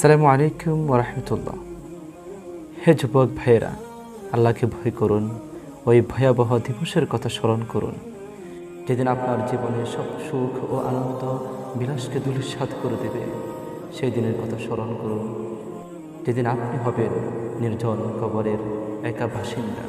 সালামু আলাইকুম ওরহমতুল্লাহ হে যুবক ভাইয়েরা, আল্লাহকে ভয় করুন, ওই ভয়াবহ দিবসের কথা স্মরণ করুন। যেদিন আপনার জীবনে সব সুখ ও আনন্দ বিলাসকে দুলিশাত করে দেবে, সেই দিনের কথা স্মরণ করুন। যেদিন আপনি হবেন নির্জন কবরের একা বাসিন্দা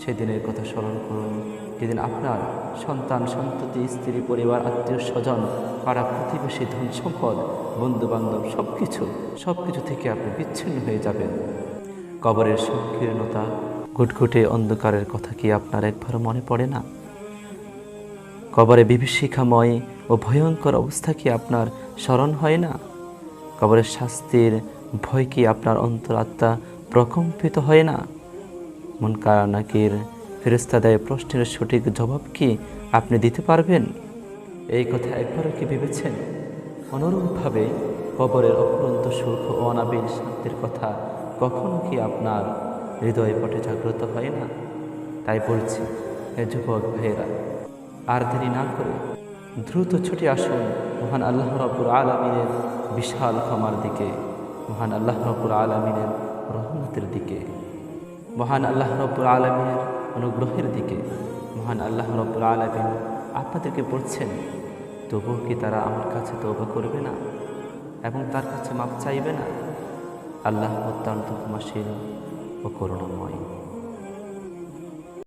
সেদিনের কথা স্মরণ করুন। যেদিন আপনার সন্তান, সন্ততি, স্ত্রী, পরিবার আত্মীয় স্বজন পাড়া প্রতিবেশী ধন সম্পদ বন্ধু বান্ধব সব কিছু সব কিছু থেকে আপনি বিচ্ছিন্ন হয়ে যাবেন। কবরের সংকীর্ণতা, ঘুটঘুটে অন্ধকারের কথা কি আপনার একবার মনে পড়ে না? কবরে বিভীষিকাময় ও ভয়ঙ্কর অবস্থা কি আপনার স্মরণ হয় না? কবরের শাস্তির ভয় কি আপনার অন্তরাত্মা প্রকম্পিত হয় না? মন নাকির ফেরেস্তা দেয় প্রশ্নের সঠিক জবাব কি আপনি দিতে পারবেন? এই কথা একবারও কি ভেবেছেন? অনুরূপভাবে কবরের অপরন্ত সুখ ও অনাবিল শান্তির কথা কখনো কি আপনার হৃদয়ে পটে জাগ্রত হয় না? তাই বলছি, হে যুবক ভাইয়েরা, আর দেরি না করে দ্রুত ছুটে আসুন মহান আল্লাহ রব্বুর আলমিনের বিশাল ক্ষমার দিকে, মহান আল্লাহ রব্বুর আলমিনের রহমতের দিকে, মহান আল্লাহ রব্বুর আলমিনের অনুগ্রহের দিকে, মহান আল্লাহ রব্বুর আলমিন আপনাদেরকে বলছেন তবুও কি তারা আমার কাছে তৌবা করবে না? এবং তার কাছে মাপ চাইবে না? আল্লাহ অত্যন্ত ক্ষমাশীল ও করুণাময়।